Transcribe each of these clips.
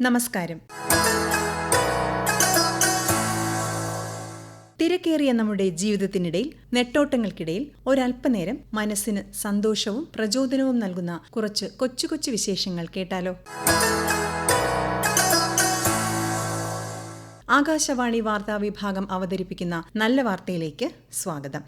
നമസ്കാരം. തിരക്കേറിയ നമ്മുടെ ജീവിതത്തിനിടയിൽ നെട്ടോട്ടങ്ങൾക്കിടയിൽ ഒരല്പനേരം മനസ്സിന് സന്തോഷവും പ്രചോദനവും നൽകുന്ന കുറച്ച് കൊച്ചു കൊച്ചു വിശേഷങ്ങൾ കേട്ടാലോ? ആകാശവാണി വാർത്താ വിഭാഗം അവതരിപ്പിക്കുന്ന നല്ല വാർത്തയിലേക്ക് സ്വാഗതം.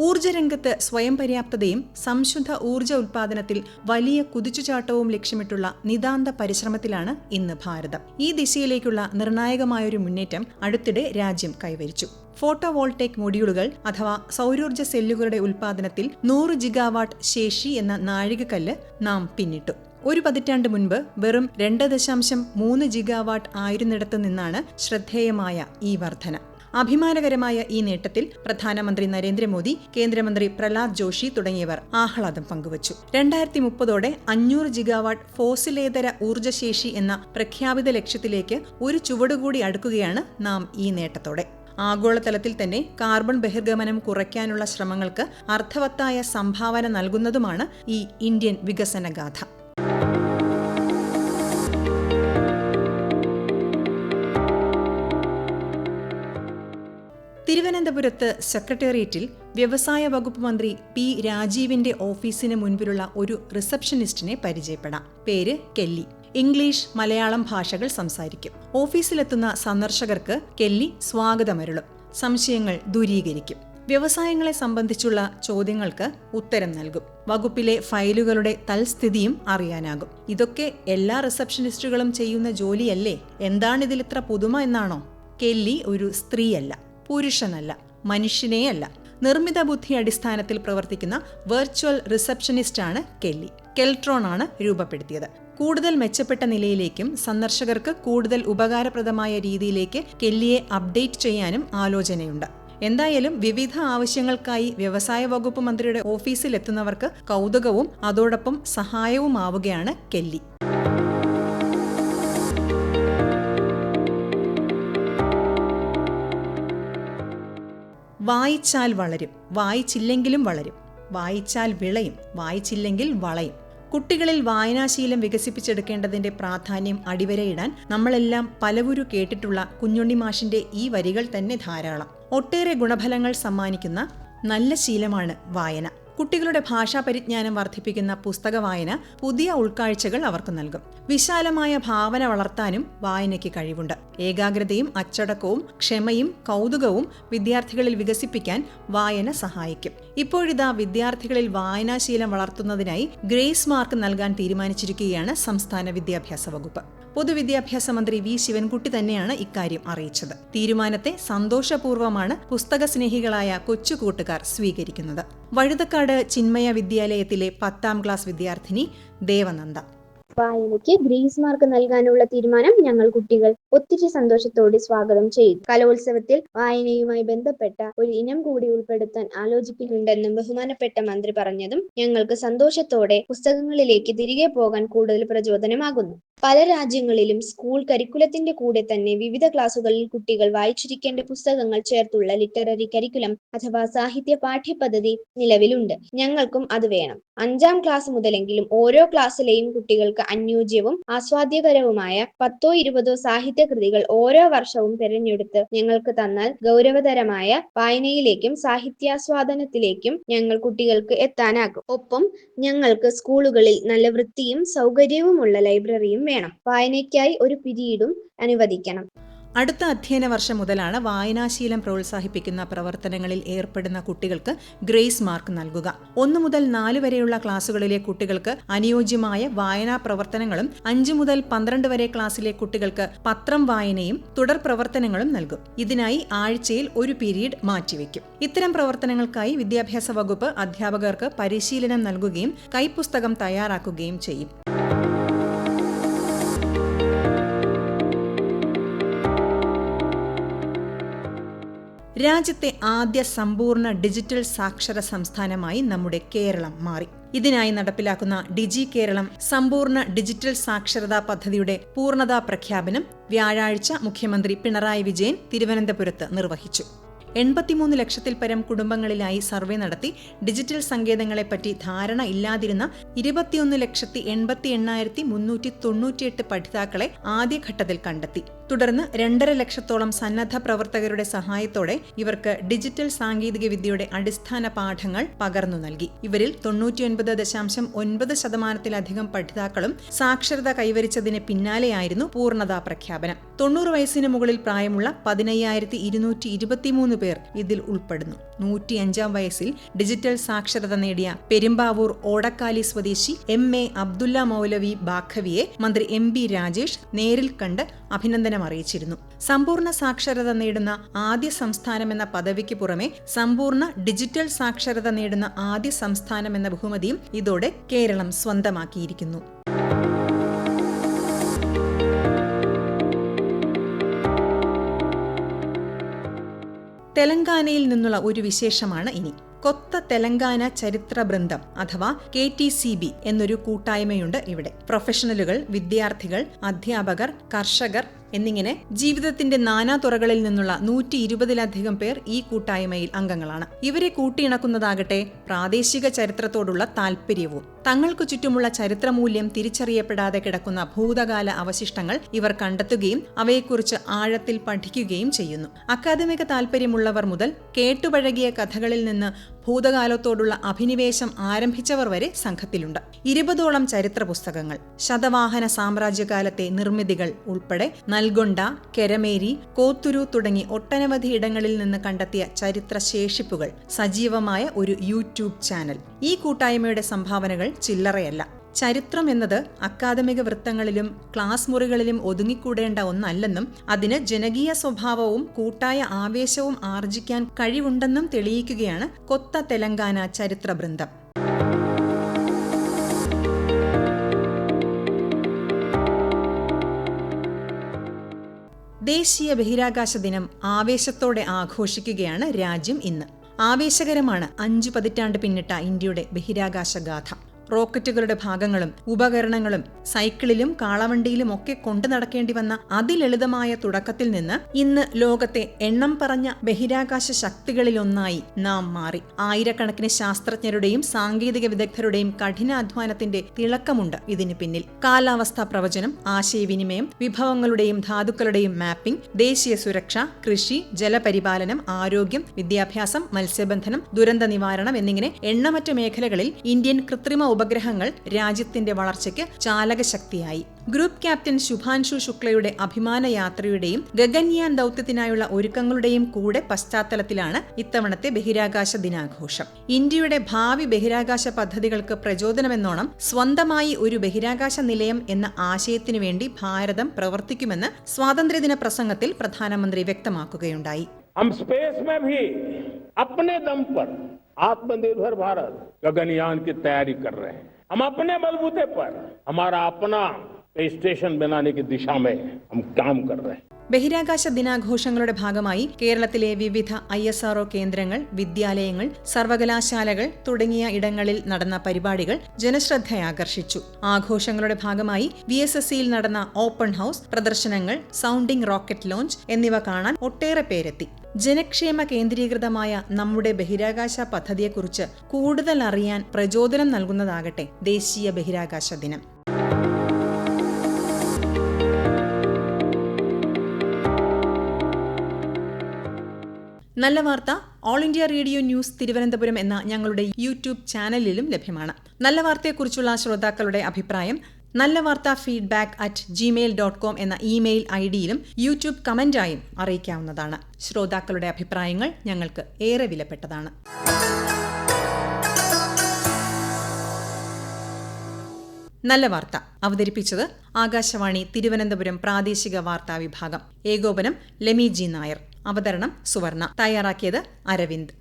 ഊർജരംഗത്ത് സ്വയം പര്യാപ്തതയും സംശുദ്ധ ഊർജ ഉൽപാദനത്തിൽ വലിയ കുതിച്ചുചാട്ടവും ലക്ഷ്യമിട്ടുള്ള നിതാന്ത പരിശ്രമത്തിലാണ് ഇന്ന് ഭാരതം. ഈ ദിശയിലേക്കുള്ള നിർണായകമായൊരു മുന്നേറ്റം അടുത്തിടെ രാജ്യം കൈവരിച്ചു. ഫോട്ടോ വോൾട്ടേക് മൊഡ്യൂളുകൾ അഥവാ സൗരോർജ സെല്ലുകളുടെ ഉൽപാദനത്തിൽ നൂറ് ജിഗാവാട്ട് ശേഷി എന്ന നാഴികക്കല്ല് നാം പിന്നിട്ടു. ഒരു പതിറ്റാണ്ട് മുൻപ് വെറും രണ്ട് ദശാംശം മൂന്ന് ജിഗാവാട്ട് ആയിരുന്നിടത്തു നിന്നാണ് ശ്രദ്ധേയമായ ഈ വർധന. അഭിമാനകരമായ ഈ നേട്ടത്തിൽ പ്രധാനമന്ത്രി നരേന്ദ്രമോദി കേന്ദ്രമന്ത്രി പ്രഹ്ലാദ് ജോഷി തുടങ്ങിയവർ ആഹ്ലാദം പങ്കുവച്ചു. രണ്ടായിരത്തി മുപ്പതോടെ അഞ്ഞൂറ് ജിഗാവാട്ട് ഫോസിലേതര ഊർജശേഷി എന്ന പ്രഖ്യാപിത ലക്ഷ്യത്തിലേക്ക് ഒരു ചുവടുകൂടി അടുക്കുകയാണ് നാം ഈ നേട്ടത്തോടെ. ആഗോളതലത്തിൽ തന്നെ കാർബൺ ബഹിർഗമനം കുറയ്ക്കാനുള്ള ശ്രമങ്ങൾക്ക് അർത്ഥവത്തായ സംഭാവന നൽകുന്നതുമാണ് ഈ ഇന്ത്യൻ വികസനഗാഥ. തിരുവനന്തപുരത്ത് സെക്രട്ടേറിയറ്റിൽ വ്യവസായ വകുപ്പ് മന്ത്രി പി രാജീവിന്റെ ഓഫീസിന് മുൻപിലുള്ള ഒരു റിസപ്ഷനിസ്റ്റിനെ പരിചയപ്പെടാം. പേര് കെല്ലി. ഇംഗ്ലീഷ് മലയാളം ഭാഷകൾ സംസാരിക്കും. ഓഫീസിലെത്തുന്ന സന്ദർശകർക്ക് കെല്ലി സ്വാഗതമരുളും. സംശയങ്ങൾ ദൂരീകരിക്കും. വ്യവസായങ്ങളെ സംബന്ധിച്ചുള്ള ചോദ്യങ്ങൾക്ക് ഉത്തരം നൽകും. വകുപ്പിലെ ഫയലുകളുടെ തൽസ്ഥിതിയും അറിയാനാകും. ഇതൊക്കെ എല്ലാ റിസപ്ഷനിസ്റ്റുകളും ചെയ്യുന്ന ജോലിയല്ലേ? എന്താണിതിലിത്ര പുതുമ എന്നാണോ? കെല്ലി ഒരു സ്ത്രീയല്ല പുരുഷനല്ല. മനുഷ്യനെയല്ല. നിർമ്മിത ബുദ്ധി അടിസ്ഥാനത്തിൽ പ്രവർത്തിക്കുന്ന വെർച്വൽ റിസപ്ഷനിസ്റ്റ് ആണ് കെല്ലി. കെൽട്രോൺ ആണ് രൂപപ്പെടുത്തിയത്. കൂടുതൽ മെച്ചപ്പെട്ട നിലയിലേക്കും സന്ദർശകർക്ക് കൂടുതൽ ഉപകാരപ്രദമായ രീതിയിലേക്ക് കെല്ലിയെ അപ്ഡേറ്റ് ചെയ്യാനും ആലോചനയുണ്ട്. എന്തായാലും വിവിധ ആവശ്യങ്ങൾക്കായി വ്യവസായ വകുപ്പ് മന്ത്രിയുടെ ഓഫീസിലെത്തുന്നവർക്ക് കൗതുകവും അതോടൊപ്പം സഹായവുമാവുകയാണ് കെല്ലി. വായിച്ചാൽ വളരും വായിച്ചില്ലെങ്കിലും വളരും. വായിച്ചാൽ വിളയും വായിച്ചില്ലെങ്കിൽ വളയും. കുട്ടികളിൽ വായനാശീലം വികസിപ്പിച്ചെടുക്കേണ്ടതിന്റെ പ്രാധാന്യം അടിവരയിടാൻ നമ്മളെല്ലാം പലവുരു കേട്ടിട്ടുള്ള കുഞ്ഞുണ്ണി മാഷിന്റെ ഈ വരികൾ തന്നെ ധാരാളം. ഒട്ടേറെ ഗുണഫലങ്ങൾ സമ്മാനിക്കുന്ന നല്ല ശീലമാണ് വായന. കുട്ടികളുടെ ഭാഷാ പരിജ്ഞാനം വർദ്ധിപ്പിക്കുന്ന പുസ്തക വായന പുതിയ ഉൾക്കാഴ്ചകൾ അവർക്ക് നൽകും. വിശാലമായ ഭാവന വളർത്താനും വായനയ്ക്ക് കഴിവുണ്ട്. ഏകാഗ്രതയും അച്ചടക്കവും ക്ഷമയും കൗതുകവും വിദ്യാർത്ഥികളിൽ വികസിപ്പിക്കാൻ വായന സഹായിക്കും. ഇപ്പോഴിതാ വിദ്യാർത്ഥികളിൽ വായനാശീലം വളർത്തുന്നതിനായി ഗ്രേസ് മാർക്ക് നൽകാൻ തീരുമാനിച്ചിരിക്കുകയാണ് സംസ്ഥാന വിദ്യാഭ്യാസ വകുപ്പ്. പൊതുവിദ്യാഭ്യാസ മന്ത്രി വി. ശിവൻകുട്ടി തന്നെയാണ് ഇക്കാര്യം അറിയിച്ചത്. തീരുമാനത്തെ സന്തോഷപൂർവമാണ് പുസ്തക സ്നേഹികളായ കൊച്ചുകൂട്ടുകാർ സ്വീകരിക്കുന്നത്. വഴുതക്കാട് ചിന്മയ വിദ്യാലയത്തിലെ പത്താം ക്ലാസ് വിദ്യാർത്ഥിനി ദേവനന്ദ. വായനയ്ക്ക് ഗ്രേസ് മാർക്ക് നൽകാനുള്ള തീരുമാനം ഞങ്ങൾ കുട്ടികൾ ഒത്തിരി സന്തോഷത്തോടെ സ്വാഗതം ചെയ്തു. കലോത്സവത്തിൽ വായനയുമായി ബന്ധപ്പെട്ട ഒരു ഇനം കൂടി ഉൾപ്പെടുത്താൻ ആലോചിക്കുന്നുണ്ടെന്നും ബഹുമാനപ്പെട്ട മന്ത്രി പറഞ്ഞതും ഞങ്ങൾക്ക് സന്തോഷത്തോടെ പുസ്തകങ്ങളിലേക്ക് തിരികെ പോകാൻ കൂടുതൽ പ്രചോദനമാകുന്നു. പല രാജ്യങ്ങളിലും സ്കൂൾ കരിക്കുലത്തിന്റെ കൂടെ തന്നെ വിവിധ ക്ലാസുകളിൽ കുട്ടികൾ വായിച്ചിരിക്കേണ്ട പുസ്തകങ്ങൾ ചേർത്തുള്ള ലിറ്റററി കരിക്കുലം അഥവാ സാഹിത്യ പാഠ്യപദ്ധതി നിലവിലുണ്ട്. ഞങ്ങൾക്കും അത് വേണം. അഞ്ചാം ക്ലാസ് മുതലെങ്കിലും ഓരോ ക്ലാസ്സിലെയും കുട്ടികൾക്ക് അനുയോജ്യവും ആസ്വാദ്യകരവുമായ പത്തോ ഇരുപതോ സാഹിത്യ കൃതികൾ ഓരോ വർഷവും തിരഞ്ഞെടുത്ത് ഞങ്ങൾക്ക് തന്നാൽ ഗൗരവതരമായ വായനയിലേക്കും സാഹിത്യാസ്വാദനത്തിലേക്കും ഞങ്ങൾ കുട്ടികൾക്ക് എത്താനാകും. ഒപ്പം ഞങ്ങൾക്ക് സ്കൂളുകളിൽ നല്ല വൃത്തിയും സൗകര്യവുമുള്ള ലൈബ്രറിയും വേണം. വായനയ്ക്കായി ഒരു പിരീഡും അനുവദിക്കണം. അടുത്ത അധ്യയന വർഷം മുതലാണ് വായനാശീലം പ്രോത്സാഹിപ്പിക്കുന്ന പ്രവർത്തനങ്ങളിൽ ഏർപ്പെടുന്ന കുട്ടികൾക്ക് ഗ്രേസ് മാർക്ക് നൽകുക. ഒന്നു മുതൽ നാല് വരെയുള്ള ക്ലാസുകളിലെ കുട്ടികൾക്ക് അനുയോജ്യമായ വായനാ പ്രവർത്തനങ്ങളും അഞ്ചു മുതൽ പന്ത്രണ്ട് വരെ ക്ലാസ്സിലെ കുട്ടികൾക്ക് പത്രം വായനയും തുടർ പ്രവർത്തനങ്ങളും നൽകും. ഇതിനായി ആഴ്ചയിൽ ഒരു പീരീഡ് മാറ്റിവെക്കും. ഇത്തരം പ്രവർത്തനങ്ങൾക്കായി വിദ്യാഭ്യാസ വകുപ്പ് അധ്യാപകർക്ക് പരിശീലനം നൽകുകയും കൈപ്പുസ്തകം തയ്യാറാക്കുകയും ചെയ്യും. രാജ്യത്തെ ആദ്യ സമ്പൂർണ ഡിജിറ്റൽ സാക്ഷര സംസ്ഥാനമായി നമ്മുടെ കേരളം മാറി. ഇതിനായി നടപ്പിലാക്കുന്ന ഡിജി കേരളം സമ്പൂർണ ഡിജിറ്റൽ സാക്ഷരതാ പദ്ധതിയുടെ പൂർണതാ പ്രഖ്യാപനം വ്യാഴാഴ്ച മുഖ്യമന്ത്രി പിണറായി വിജയൻ തിരുവനന്തപുരത്ത് നിർവഹിച്ചു. എൺപത്തിമൂന്ന് ലക്ഷത്തിൽ പരം കുടുംബങ്ങളിലായി സർവേ നടത്തി ഡിജിറ്റൽ സങ്കേതങ്ങളെപ്പറ്റി ധാരണ ഇല്ലാതിരുന്ന ഇരുപത്തിയൊന്ന് ലക്ഷത്തി എൺപത്തി എണ്ണായിരത്തി മുന്നൂറ്റി തൊണ്ണൂറ്റിയെട്ട് പഠിതാക്കളെ ആദ്യഘട്ടത്തിൽ കണ്ടെത്തി. തുടർന്ന് രണ്ടര ലക്ഷത്തോളം സന്നദ്ധ പ്രവർത്തകരുടെ സഹായത്തോടെ ഇവർക്ക് ഡിജിറ്റൽ സാങ്കേതിക വിദ്യയുടെ അടിസ്ഥാന പാഠങ്ങൾ പകർന്നു നൽകി. ഇവരിൽ തൊണ്ണൂറ്റിയൊൻപത് ദശാംശം ഒൻപത് ശതമാനത്തിലധികം പഠിതാക്കളും സാക്ഷരത കൈവരിച്ചതിന് പിന്നാലെയായിരുന്നു പൂർണതാ പ്രഖ്യാപനം. തൊണ്ണൂറ് വയസ്സിന് മുകളിൽ പ്രായമുള്ള പതിനയ്യായിരത്തി ഇരുന്നൂറ്റി ഇരുപത്തിമൂന്ന് പേർ ഇതിൽ ഉൾപ്പെടുന്നു. നൂറ്റിയഞ്ചാം വയസ്സിൽ ഡിജിറ്റൽ സാക്ഷരത നേടിയ പെരുമ്പാവൂർ ഓടക്കാലി സ്വദേശി എം എ അബ്ദുല്ല മൗലവി ബാഖവിയെ മന്ത്രി എം ബി രാജേഷ് നേരിൽ കണ്ട് അഭിനന്ദനം അറിയിച്ചിരുന്നു. സമ്പൂർണ സാക്ഷരത നേടുന്ന ആദ്യ സംസ്ഥാനം എന്ന പദവിക്ക് പുറമെ സമ്പൂർണ ഡിജിറ്റൽ സാക്ഷരത നേടുന്ന ആദ്യ സംസ്ഥാനം എന്ന ബഹുമതിയും ഇതോടെ കേരളം സ്വന്തമാക്കിയിരിക്കുന്നു. തെലങ്കാനയിൽ നിന്നുള്ള ഒരു വിശേഷമാണ് ഇനി. കൊത്ത തെലങ്കാന ചരിത്ര ബൃന്ദം അഥവാ കെ ടി സി ബി എന്നൊരു കൂട്ടായ്മയുണ്ട് ഇവിടെ. പ്രൊഫഷണലുകൾ വിദ്യാർത്ഥികൾ അധ്യാപകർ കർഷകർ എന്നിങ്ങനെ ജീവിതത്തിന്റെ നാനാ തുറകളിൽ നിന്നുള്ള നൂറ്റി ഇരുപതിലധികം പേർ ഈ കൂട്ടായ്മയിൽ അംഗങ്ങളാണ്. ഇവരെ കൂട്ടിയിണക്കുന്നതാകട്ടെ പ്രാദേശിക ചരിത്രത്തോടുള്ള താൽപ്പര്യവും തങ്ങൾക്കു ചുറ്റുമുള്ള ചരിത്രമൂല്യം തിരിച്ചറിയപ്പെടാതെ കിടക്കുന്ന ഭൂതകാല അവശിഷ്ടങ്ങൾ ഇവർ കണ്ടെത്തുകയും അവയെക്കുറിച്ച് ആഴത്തിൽ പഠിക്കുകയും ചെയ്യുന്നു. അക്കാദമിക താൽപ്പര്യമുള്ളവർ മുതൽ കേട്ടുപഴകിയ കഥകളിൽ നിന്ന് ഭൂതകാലത്തോടുള്ള അഭിനിവേശം ആരംഭിച്ചവർ വരെ സംഘത്തിലുണ്ട്. ഇരുപതോളം ചരിത്ര പുസ്തകങ്ങൾ ശതവാഹന സാമ്രാജ്യകാലത്തെ നിർമ്മിതികൾ ഉൾപ്പെടെ നൽഗൊണ്ട കെരമേരി കോത്തുരു തുടങ്ങി ഒട്ടനവധി ഇടങ്ങളിൽ നിന്ന് കണ്ടെത്തിയ ചരിത്ര ശേഷിപ്പുകൾ സജീവമായ ഒരു യൂട്യൂബ് ചാനൽ. ഈ കൂട്ടായ്മയുടെ സംഭാവനകൾ ചില്ലറയല്ല. ചരിത്രം എന്നത് അക്കാദമിക വൃത്തങ്ങളിലും ക്ലാസ് മുറികളിലും ഒതുങ്ങിക്കൂടേണ്ട ഒന്നല്ലെന്നും അതിന് ജനകീയ സ്വഭാവവും കൂട്ടായ ആവേശവും ആർജിക്കാൻ കഴിവുണ്ടെന്നും തെളിയിക്കുകയാണ് കൊത്ത തെലങ്കാന ചരിത്ര ബൃന്ദം ദേശീയ ബഹിരാകാശ ദിനം ആവേശത്തോടെ ആഘോഷിക്കുകയാണ് രാജ്യം ഇന്ന്. ആവേശകരമാണ് അഞ്ചു പതിറ്റാണ്ട് പിന്നിട്ട ഇന്ത്യയുടെ ബഹിരാകാശ ഗാഥ. റോക്കറ്റുകളുടെ ഭാഗങ്ങളും ഉപകരണങ്ങളും സൈക്കിളിലും കാളവണ്ടിയിലും ഒക്കെ കൊണ്ടു നടക്കേണ്ടി വന്ന അതിലളിതമായ തുടക്കത്തിൽ നിന്ന് ഇന്ന് ലോകത്തെ എണ്ണം പറഞ്ഞ ബഹിരാകാശ ശക്തികളിലൊന്നായി നാം മാറി. ആയിരക്കണക്കിന് ശാസ്ത്രജ്ഞരുടെയും സാങ്കേതിക വിദഗ്ധരുടെയും കഠിനാധ്വാനത്തിന്റെ തിളക്കമുണ്ട് ഇതിന് പിന്നിൽ. കാലാവസ്ഥാ പ്രവചനം ആശയവിനിമയം വിഭവങ്ങളുടെയും ധാതുക്കളുടെയും മാപ്പിംഗ് ദേശീയ സുരക്ഷ കൃഷി ജലപരിപാലനം ആരോഗ്യം വിദ്യാഭ്യാസം മത്സ്യബന്ധനം ദുരന്ത നിവാരണം എന്നിങ്ങനെ എണ്ണമറ്റ മേഖലകളിൽ ഇന്ത്യൻ കൃത്രിമ ഉപഗ്രഹങ്ങൾ രാജ്യത്തിന്റെ വളർച്ചയ്ക്ക് ചാലകശക്തിയായി ഗ്രൂപ്പ് ക്യാപ്റ്റൻ ശുഭാൻഷു ശുക്ലയുടെ അഭിമാന യാത്രയുടെയും ഗഗൻയാൻ ദൗത്യത്തിനായുള്ള ഒരുക്കങ്ങളുടെയും കൂടെ പശ്ചാത്തലത്തിലാണ് ഇത്തവണത്തെ ബഹിരാകാശ ദിനാഘോഷം ഇന്ത്യയുടെ ഭാവി ബഹിരാകാശ പദ്ധതികൾക്ക് പ്രചോദനമെന്നോണം സ്വന്തമായി ഒരു ബഹിരാകാശ നിലയം എന്ന ആശയത്തിനു വേണ്ടി ഭാരതം പ്രവർത്തിക്കുമെന്ന് സ്വാതന്ത്ര്യദിന പ്രസംഗത്തിൽ പ്രധാനമന്ത്രി വ്യക്തമാക്കുകയുണ്ടായി हम स्पेस में भी अपने दम पर आत्मनिर्भर भारत गगनयान की तैयारी कर रहे हैं हम अपने बलबूते पर हमारा अपना स्पेस स्टेशन बनाने की दिशा में हम काम कर रहे हैं ബഹിരാകാശ ദിനാഘോഷങ്ങളുടെ ഭാഗമായി കേരളത്തിലെ വിവിധ ഐ എസ് ആർഒ കേന്ദ്രങ്ങൾ വിദ്യാലയങ്ങൾ സർവകലാശാലകൾ തുടങ്ങിയ ഇടങ്ങളിൽ നടന്ന പരിപാടികൾ ജനശ്രദ്ധയാകർഷിച്ചു ആഘോഷങ്ങളുടെ ഭാഗമായി വി എസ് എസ് സിയിൽ നടന്ന ഓപ്പൺ ഹൌസ് പ്രദർശനങ്ങൾ സൗണ്ടിംഗ് റോക്കറ്റ് ലോഞ്ച് എന്നിവ കാണാൻ ഒട്ടേറെ പേരെത്തി ജനക്ഷേമ കേന്ദ്രീകൃതമായ നമ്മുടെ ബഹിരാകാശ പദ്ധതിയെക്കുറിച്ച് കൂടുതൽ അറിയാൻ പ്രചോദനം നൽകുന്നതാകട്ടെ ദേശീയ ബഹിരാകാശ ദിനം. നല്ല വാർത്ത All India Radio news Thiruvananthapuram എന്ന ഞങ്ങളുടെ യൂട്യൂബ് ചാനലിലും ലഭ്യമാണ്. നല്ല വാർത്തയെക്കുറിച്ചുള്ള ശ്രോതാക്കളുടെ അഭിപ്രായം നല്ല വാർത്ത feedback at gmail dot com എന്ന ഇമെയിൽ ഐ ഡിയിലും യൂട്യൂബ് കമന്റായും അറിയിക്കാവുന്നതാണ്. ശ്രോതാക്കളുടെ അഭിപ്രായങ്ങൾ ഞങ്ങൾക്ക് ഏറെ വിലപ്പെട്ടതാണ്. നല്ല വാർത്ത. അവതരിപ്പിച്ചത് ആകാശവാണി തിരുവനന്തപുരം പ്രാദേശിക വാർത്താ വിഭാഗം. ഏകോപനം ലെമി ജി നായർ. അവതരണം സുവർണ. തയ്യാറാക്കിയത് അരവിന്ദ്.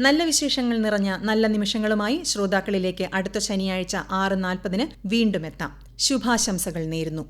നല്ല വിശേഷങ്ങൾ നിറഞ്ഞ നല്ല നിമിഷങ്ങളുമായി ശ്രോതാക്കളിലേക്ക് അടുത്ത ശനിയാഴ്ച ആറ് നാൽപ്പതിന് വീണ്ടും എത്താം. ശുഭാശംസകൾ നേരുന്നു.